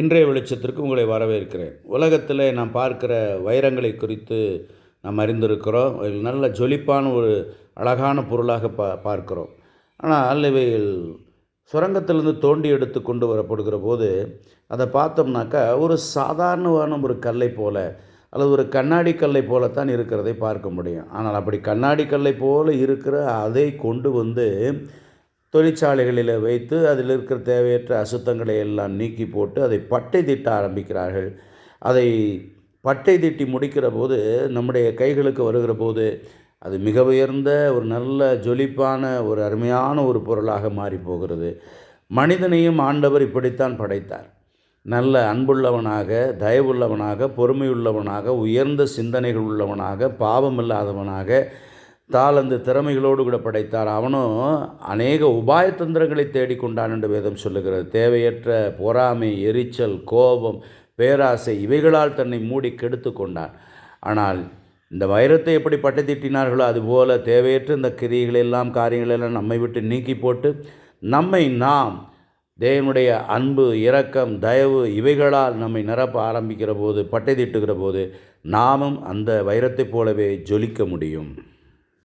இன்றைய வெளிச்சத்திற்கு உங்களை வரவேற்கிறேன். உலகத்தில் நாம் பார்க்கிற வைரங்களை குறித்து நாம் அறிந்திருக்கிறோம். நல்ல ஜொலிப்பான ஒரு அழகான பொருளாக பா பார்க்கிறோம். ஆனால் இவைகள் சுரங்கத்திலிருந்து தோண்டி எடுத்து கொண்டு வரப்படுகிற போது அதை பார்த்தோம்னாக்கா ஒரு சாதாரணமான ஒரு கல்லை போல அல்லது ஒரு கண்ணாடி கல்லை போலத்தான் இருக்கிறதை பார்க்க முடியும். ஆனால் அப்படி கண்ணாடி கல்லை போல இருக்கிற அதை கொண்டு வந்து தொழிற்சாலைகளில் வைத்து அதில் இருக்கிற தேவையற்ற அசுத்தங்களை எல்லாம் நீக்கி போட்டு அதை பட்டை தீட்ட ஆரம்பிக்கிறார்கள். அதை பட்டை தீட்டி முடிக்கிற போது நம்முடைய கைகளுக்கு வருகிற போது அது மிக உயர்ந்த ஒரு நல்ல ஜொலிப்பான ஒரு அருமையான ஒரு பொருளாக மாறி போகிறது. மனிதனையும் ஆண்டவர் இப்படித்தான் படைத்தார். நல்ல அன்புள்ளவனாக தயவுள்ளவனாக பொறுமையுள்ளவனாக உயர்ந்த சிந்தனைகள் உள்ளவனாக பாவம் இல்லாதவனாக தாளந்து திறமைகளோடு கூட படைத்தார். அவனும் அநேக உபாய தந்திரங்களை தேடிக்கொண்டான் என்று வேதம் சொல்லுகிறது. தேவையற்ற பொறாமை எரிச்சல் கோபம் பேராசை இவைகளால் தன்னை மூடி கெடுத்து கொண்டான். ஆனால் இந்த வைரத்தை எப்படி பட்டை திட்டினார்களோ அதுபோல தேவையற்ற இந்த கிரியைகளெல்லாம் காரியங்களெல்லாம் நம்மை விட்டு நீக்கி போட்டு நம்மை நாம் தேவனுடைய அன்பு இரக்கம் தயவு இவைகளால் நம்மை நிரப்ப ஆரம்பிக்கிற போது பட்டை திட்டுகிற போது நாமும் அந்த வைரத்தைப் போலவே ஜொலிக்க முடியும்.